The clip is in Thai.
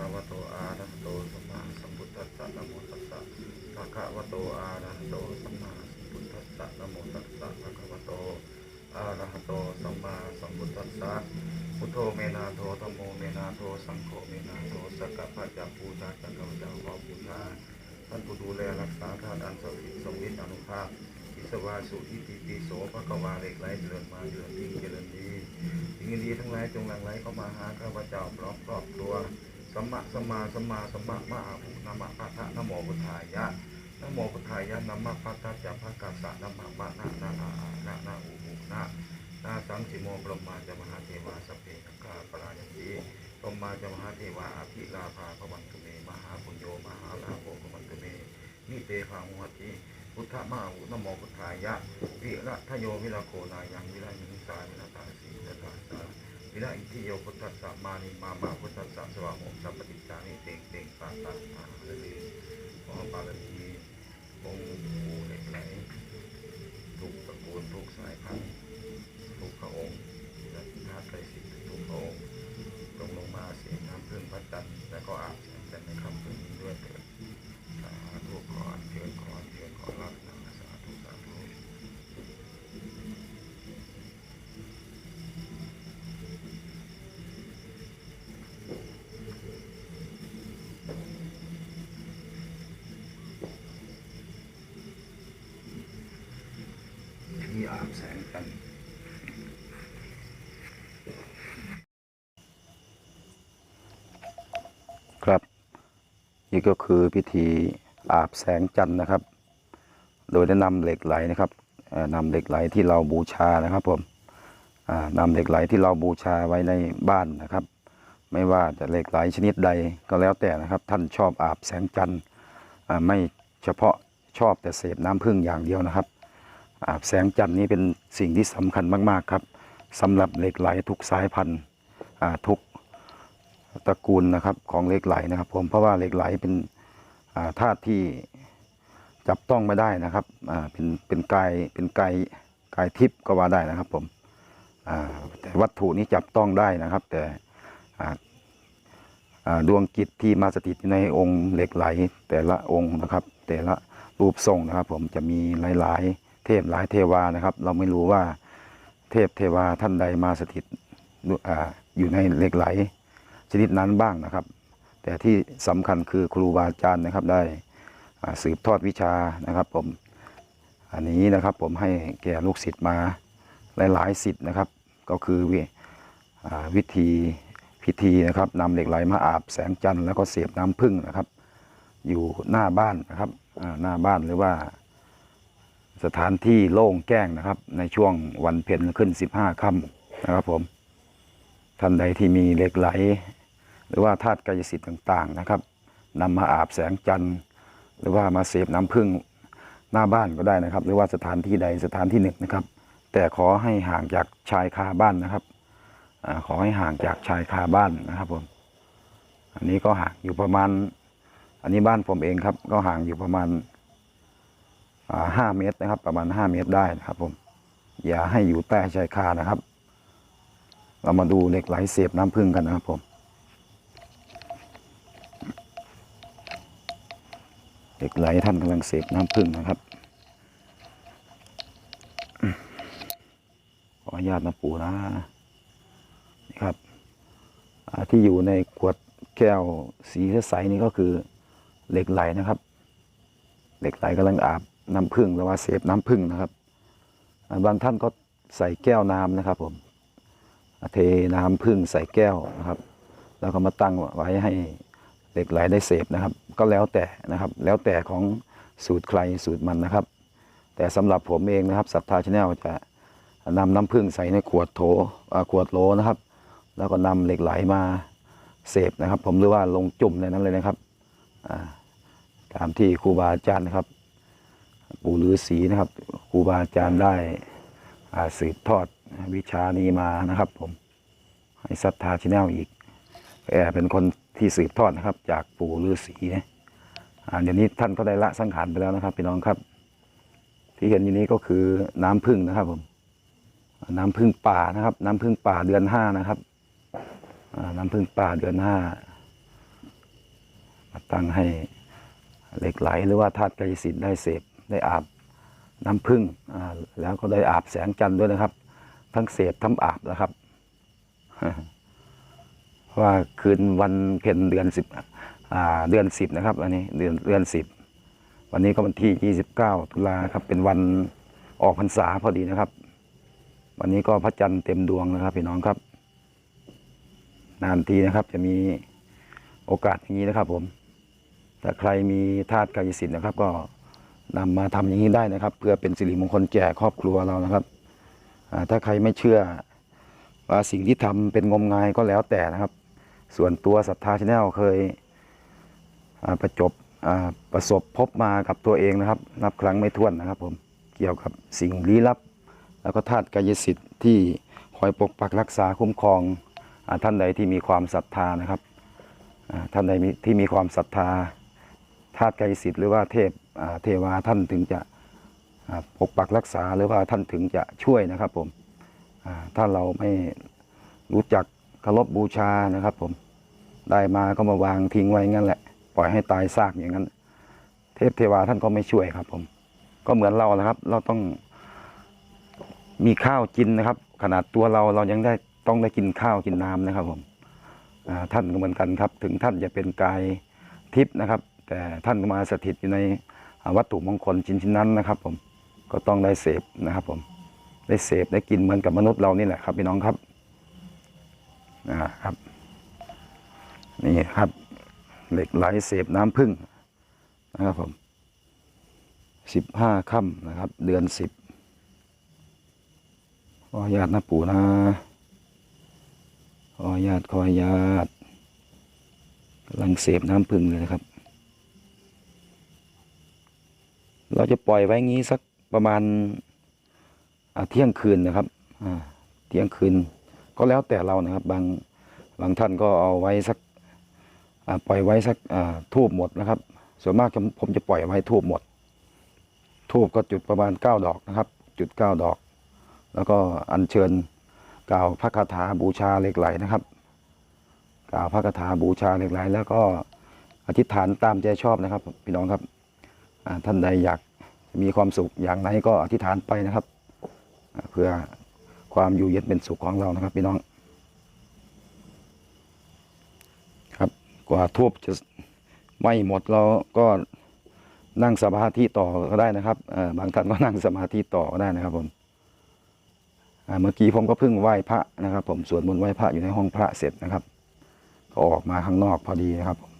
อะระหะโตสัมมาสัมพุทธัสสะนะโมตัสสะภะคะวะโตอะระหะโตสัมมาสัมพุทธัสสะนะโมตัสสะภะคะวะโตอะระหะโตสัมมาสัมพุทธัสสะพุทโธเมนาโทธัมโมเมนาโทสังโฆเมนาโทสักกะพะจักปูชาจักรวะเจ้าขอบูชาท่านผู้ดูแลรักษาทานอันศักดิ์สิทธิ์ทรงฤทธิ์อนุภาพอิสวาสุอิติปิโสพระกวาเหล็กไหลเดินมาเดินที่เจริญดีสิ่งดีทั้งหลายจงหลั่งไหลเข้ามาหาข้าพเจ้าพร้อมครอบร สัมมาสัมมาสัมมาสัมมามาอาหุนะมะพะทะนะโมพุทธายะนะโมพุทธายะนะมะพะทะจะพะกัสสะนะมะปะนะนะอาอานะนะอุหุนะนาสังสิโมปรมาจะมหาเทวาสพเพสังฆาปรายันติปรมาจะมหาเทวาอภิลาภาภวันตุเมมหาปุญโยมหาลาโภภวันตุเมนิเตภาหุหติพุทธมาหุนโมพุทธายะวิระทโยวิระโคนายังวิระหิงสาวิระตาสีวิระตาสา วินาอิทิโยพุทธัสสะมานิมามาพุทธัสสะสวะโมสัมปติจานิเตงเตงปาตาตาเลยขอบารมีองค์ปู่เหล็กไหลทุกตระกูลทุกสายพันธุ์ทุกพระองค์และท้าไตรสิทธิ์ทุกพระองค์จงลงมาเสียงน้ำพึ่งพระจันทร์และก็อาบแสงจันทร์ในคำพึ่งนี้ด้วยเถิด สาธุขออัญเชิญขออัญเชิญขอรับนะสาธุสาธุ อาบแสงกันครับนี่ก็คือพิธีอาบแสงจันทร์นะครับ โดยได้นำเหล็กไหลนะครับเอ่อนำเหล็กไหลที่เราบูชานะครับผมอ่านำเหล็กไหลที่เราบูชาไว้ในบ้านนะครับ ไม่ว่าจะเหล็กไหลชนิดใดก็แล้วแต่นะครับ ท่านชอบอาบแสงจันทร์ไม่เฉพาะชอบแต่เสพน้ำพึ่งอย่างเดียวนะครับ แสงจันทร์นี้เป็นสิ่งที่สำคัญมากๆครับสำหรับเหล็กไหลทุกสายพันธุ์ทุกตระกูลนะครับของเหล็กไหลนะครับ ผมเพราะว่าเหล็กไหลเป็นธาตุที่จับต้องไม่ได้นะครับเป็นเป็นกายเป็นกายกายทิพย์ก็ว่าได้นะครับผมแต่วัตถุนี้จับต้องได้นะครับ แต่ดวงจิตที่มาสถิตในองค์เหล็กไหลแต่ละองค์นะครับ แต่ละรูปทรงนะครับ ผมจะมีหลาย ๆ เทพหลายเทวานะครับ เราไม่รู้ว่าเทพเทวาท่านใดมาสถิตอยู่ในเหล็กไหล ชนิดนั้นบ้างนะครับ แต่ที่สำคัญคือครูบาอาจารย์นะครับได้สืบทอดวิชานะครับผมอันนี้นะครับผมให้แก่ลูกศิษย์มาหลายๆศิษย์นะครับ ก็คือวิวิธีพิธีนะครับนำเหล็กไหลมาอาบแสงจันทร์แล้วก็เสียบน้ำผึ้งนะครับ อยู่หน้าบ้านนะครับหน้าบ้านหรือว่า สถานที่โล่งแจ้งนะครับ ในช่วงวันเพ็ญขึ้น15ค่ำนะครับผมท่านใดที่มีเหล็กไหล หรือว่าธาตุกายสิทธิ์ต่างๆนะครับนำมาอาบแสงจันทร์หรือว่ามาเสพน้ำผึ้งหน้าบ้านก็ได้นะครับ หรือว่าสถานที่ใดสถานที่หนึ่งนะครับ แต่ขอให้ห่างจากชายคาบ้านนะครับอขอให้ห่างจากชายคาบ้านนะครับผมอันนี้ก็ห่างอยู่ประมาณ อันนี้บ้านผมเองครับ ก็ห่างอยู่ประมาณ ห้าเมตรนะครับ ประมาณห้าเมตรได้นะครับผมอย่าให้อยู่ใต้ชายคานะครับ เรามาดูเหล็กไหลเสียบน้ำผึ้งกันนะครับผมเหล็กไหลท่านกำลังเสียบน้ำผึ้งนะครับขออนุญาตนะปู่นะนี่ครับที่อยู่ในขวดแก้วสีใสนี่ก็คือเหล็กไหลนะครับ เหล็กไหลกำลังอาบ น้ำผึ้งหรือว่าเสพน้ำผึ้งนะครับบางท่านก็ใส่แก้วน้ำนะครับ ผมเทน้ำพึ่งใส่แก้วนะครับ แล้วก็มาตั้งไว้ให้เหล็กไหลได้เสพนะครับ ก็แล้วแต่นะครับ แล้วแต่ของสูตรใครสูตรมันนะครับ แต่สำหรับผมเองนะครับศรัทธาชาแนลจะนำน้ำพึ่งใส่ในขวดโถขวดโหลนะครับ แล้วก็นำเหล็กไหลมาเสพนะครับ ผมหรือว่าลงจุ่มในนั้นเลยนะครับตามที่ครูบาอาจารย์นะครับ ปู่ฤาษีนะครับครูบาอาจารย์ได้สืบทอดวิชานี้มานะครับ ผมให้ศรัทธาชแนลอีกแอบเป็นคนที่สืบทอดนะครับ จากปู่ฤาษีอ่าเดี๋ยวนี้ท่านก็ได้ละสังขารไปแล้วนะครับพี่น้องครับ ที่เห็นอยู่นี้ก็คือน้ำพึ่งนะครับผมน้ำพึ่งป่านะครับ น้ำพึ่งป่าเดือนห้านะครับน้ำพึ่งป่าเดือนห้ามาตั้งให้เหล็กไหลหรือว่าธาตุกายสิทธิ์ได้เสพ ได้อาบน้ำพึ่งแล้วก็ได้อาบแสงจันทร์ด้วยนะครับ ทั้งเสพทั้งอาบนะครับว่าคืนวันเพ็ญเดือนสิบเดือนสิบนะครับ อันนี้เดือนเดือนสิบวันนี้ก็วันที่ยี่สิบเก้าตุลาครับ เป็นวันออกพรรษาพอดีนะครับ วันนี้ก็พระจันทร์เต็มดวงนะครับพี่น้องครับ นานทีนะครับ จะมีโอกาสอย่างนี้นะครับ ผมถ้าใครมีธาตุกายสิทธิ์นะครับ ก็ นำมาทำอย่างนี้ได้นะครับ เพื่อเป็นสิริมงคลแก่ครอบครัวเรานะครับถ้าใครไม่เชื่อว่าสิ่งที่ทำเป็นงมงายก็แล้วแต่นะครับ ส่วนตัวศรัทธาชาแนลเคยประจบประสบพบมากับตัวเองนะครับ นับครั้งไม่ถ้วนนะครับ ผมเกี่ยวกับสิ่งลี้ลับ แล้วก็ธาตุกายสิทธิ์ที่คอยปกปักรักษาคุ้มครองอท่านใดที่มีความศรัทธานะครับท่านใดที่มีความศรัทธาธาตุกายสิทธิ์หรือว่าเทพ เทวาท่านถึงจะปกปักรักษาหรือว่าท่านถึงจะช่วยนะครับผมถ้าเราไม่รู้จักเคารพบูชานะครับผมได้มาก็มาวางทิ้งไว้งั้นแหละ ปล่อยให้ตายซากอย่างนั้น เทพเทวาท่านก็ไม่ช่วยครับ ผม ก็เหมือนเรานะครับ เราต้องมีข้าวกินนะครับ ขนาดตัวเราเรายังได้ต้องได้กินข้าวกินน้ำนะครับ ผมท่านก็เหมือนกันครับ ถึงท่านจะเป็นกายทิพย์นะครับ แต่ท่านมาสถิตอยู่ใน วัตถุมงคลชิ้นชิ้นนั้นนะครับ ผมก็ต้องได้เสพนะครับ ผมได้เสพได้กินเหมือนกับมนุษย์เรานี่แหละครับพี่น้องครับนะครับ นี่ครับ เหล็กไหลเสพน้ำพึ่งนะครับผมสิบห้าค่ำนะครับ เดือนสิบขออนุญาตนะปู่นะขออนุญาตขอญาตกำลังเสพน้ำพึ่งเลยนะครับ เราจะปล่อยไว้งี้สักประมาณเที่ยงคืนนะครับเที่ยงคืน ก็แล้วแต่เรานะครับ บางบางท่านก็เอาไว้สักปล่อยไว้สักทูบหมดนะครับ ส่วนมากผมจะปล่อยไว้ทูบหมด ทูบก็จุดประมาณเก้าดอกนะครับ จุดเก้าดอก แล้วก็อัญเชิญกล่าวพระคาถาบูชาเหล็กไหลนะครับ กล่าวพระคาถาบูชาเหล็กไหล แล้วก็อธิษฐานตามใจชอบนะครับ พี่น้องครับท่านใดอยาก มีความสุขอย่างไรก็อธิษฐานไปนะครับ เพื่อความอยู่เย็นเป็นสุขของเรานะครับพี่น้อง ครับกว่าทูบจะไม่หมดเราก็นั่งสมาธิต่อก็ได้นะครับบางท่านก็นั่งสมาธิต่อก็ได้นะครับผมเมื่อกี้ผมก็เพิ่งไหว้พระนะครับ ผมสวดมนต์ไหว้พระอยู่ในห้องพระเสร็จนะครับ ก็ออกมาข้างนอกพอดีนะครับผม